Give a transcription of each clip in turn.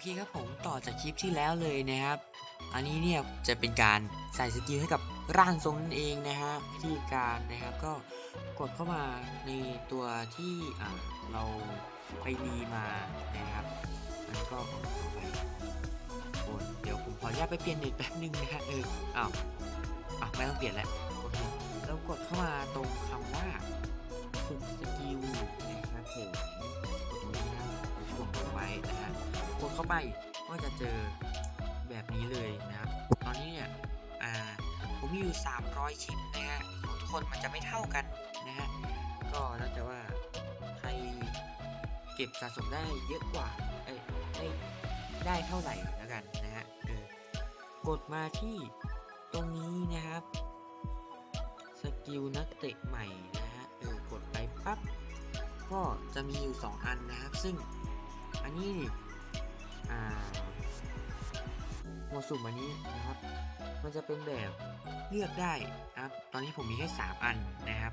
เคครับผมต่อจากคลิปที่แล้วเลยนะครับ อันนี้เนี่ยจะเป็นการใส่สกิลให้กับร่างทรงนั่นเองนะฮะวิธีการนะครับก็กดเข้ามาในตัวที่เราไปรีมานะครับมันก็ออไปโอ้ยเดี๋ยวผมขออนุญาตไปเปลี่ยนเน็ตแป๊บนึงนะฮะเอออ้าวอะไม่ต้องเปลี่ยนแล้วโอเคแล้วกดเข้ามาตรงคำว่า เข้าไปก็จะเจอแบบนี้เลยนะครับ ตอนนี้เนี่ยผมมีอยู่ 300 ชิ้นนะฮะของทุกคนมันจะไม่เท่ากันนะฮะก็แล้วแต่ว่าใครเก็บสะสมได้เยอะกว่าเอ้ได้ได้เท่าไหร่แล้วกันนะฮะเออกดมาที่ตรงนี้นะครับสกิลนักเตะใหม่นะฮะเออกดไปปั๊บก็จะมีอยู่ 2 อันนะครับ ซึ่งอันนี้ มวดสุ่มอันนี้นะครับ มันจะเป็นแบบเลือกได้นะครับ ตอนนี้ผมมีแค่ 3 อันนะครับ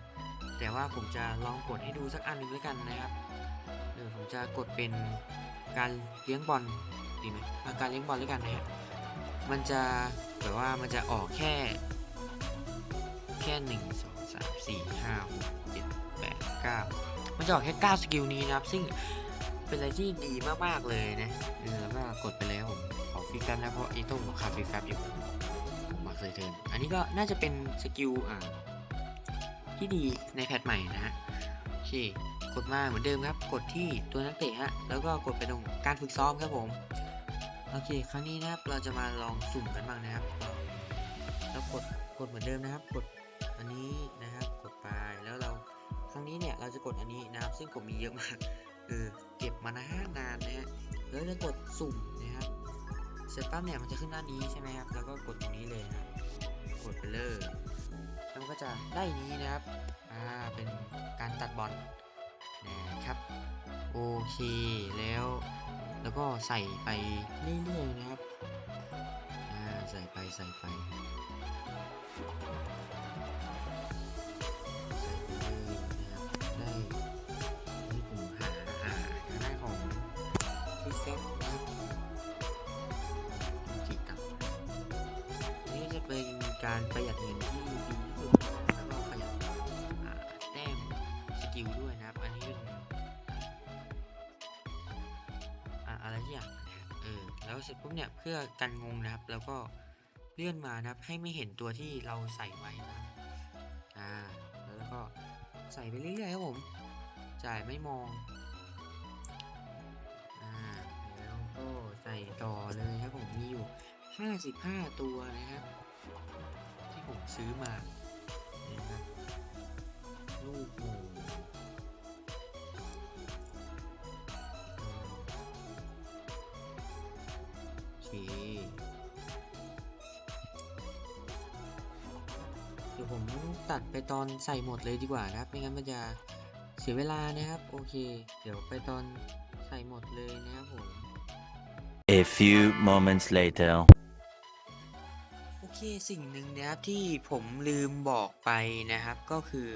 แต่ว่าผมจะลองกดให้ดูสักอันหนึ่งแล้วกันนะครับเออผมจะกดเป็นการเลี้ยงบอลดีไหมอะการเลี้ยงบอลแล้วกันนะฮะมันจะแบบว่ามันจะออกแค่ แค่หนึ่งสองสามสี่ห้าหกเจ็ดแปดเก้ามันจะออกแค่เก้าสกิลนี้นะครับ ซึ่ง เป็นอะไรที่ดีมากๆเลยนะ เออแล้วก็กดไปแล้วผมขอฟรีแฟบนะเพราะอีโต้มขาดฟรีแฟบอยู่ผมมาเคยเทิร์นอันนี้ก็น่าจะเป็นสกิลอ่าที่ดีในแพทใหม่นะฮะโอเคกดมาเหมือนเดิมครับ กดที่ตัวนักเตะฮะ แล้วก็กดไปตรงการฝึกซ้อมครับผม โอเค ครั้งนี้นะครับ เราจะมาลองสุ่มกันบ้างนะครับ แล้วกด กดเหมือนเดิมนะครับ กดอันนี้นะครับ กดไป แล้วเรา ครั้งนี้เนี่ย เราจะกดอันนี้นะครับ ซึ่งผมมีเยอะมาก เออ เก็บมานานนานนะฮะแล้วจะกดสุ่มนะครับเสร็จปั๊บเนี่ยมันจะขึ้นหน้านี้ใช่ไหมครับ แล้วก็กดตรงนี้เลยนะครับกดไปเลยแล้วมันก็จะได้นี้นะครับ อ่า เป็นการตัดบอลนะครับ โอเคแล้ว แล้วก็ใส่ไปเรื่อยๆนะครับ อ่า ใส่ไปใส่ไป ครับจีตับนี่จะเป็นการประหยัดเงินที่ดีที่สุดนะครับแล้วก็ประหยัดแต้มสกิลด้วยนะครับ อันนี้เป็นอะไรที่อย่างนะเออแล้วเสร็จปุ๊บเนี่ยเพื่อกันงงนะครับ แล้วก็เลื่อนมานะครับ ให้ไม่เห็นตัวที่เราใส่ไว้นะอ่าแล้วก็ใส่ไปเรื่อยๆครับผมจ่ายไม่มอง ต่อเลยครับผมมีอยู่ 55 ตัวนะครับ ที่ผมซื้อมาเนี่ยนะลูกหมูโอเคเดี๋ยวผมตัดไปตอนใส่หมดเลยดีกว่านะครับ ไม่งั้นมันจะเสียเวลานะครับ โอเค เดี๋ยวไปตอนใส่หมดเลยนะครับผม A few moments later. โอเคสิ่งหนึ่งนะครับที่ผมลืมบอกไปนะครับก็คือ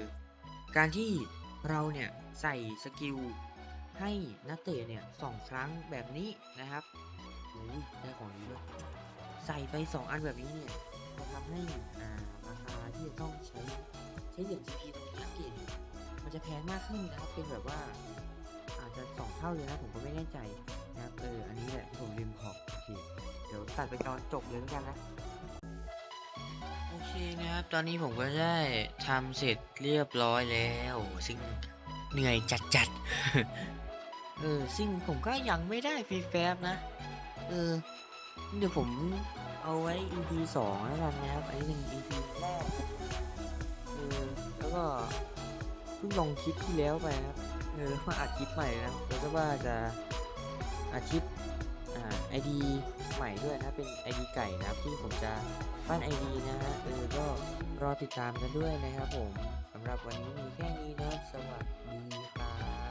การที่เราเนี่ยใส่สกิลให้นักเตะเนี่ยสองครั้งแบบนี้นะครับโอ้ยได้ของนี้ด้วยใส่ไปสองอันแบบนี้เนี่ยจะทำให้อ่าราคาที่จะต้องใช้ใช้เหรียญ GP ตรงนี้นักเตะเนี่ยมันจะแพงมากขึ้นนะครับเป็นแบบว่า สองเท่าเลยนะผมก็ไม่แน่ใจนะครับเอออันนี้แหละที่ผมลืมบอกโอเคเดี๋ยวตัดไปตอนจบเลยแล้วกันนะโอเคนะครับตอนนี้ผมก็ได้ทำเสร็จเรียบร้อยแล้ว ซึ่งเหนื่อยจัดๆเออซึ่งผมก็ยังไม่ได้ฟรีแฟบนะเออเดี๋ยวผมเอาไว้ EP สองแล้วกันนะครับอันนี้เป็น EP แรกเออแล้วก็เพิ่งลองคลิปที่แล้วไปครับ เออวมาอัดคลิปใหม่นะแล้วก็ว่าจะอัดคลิปอ่า ID ใหม่ด้วยนะเป็นไอดีไก่นะครับที่ผมจะปั้นไอดีนะฮะเออก็รอติดตามกันด้วยนะครับผมสำหรับวันนี้มีแค่นี้นะสวัสดีครับ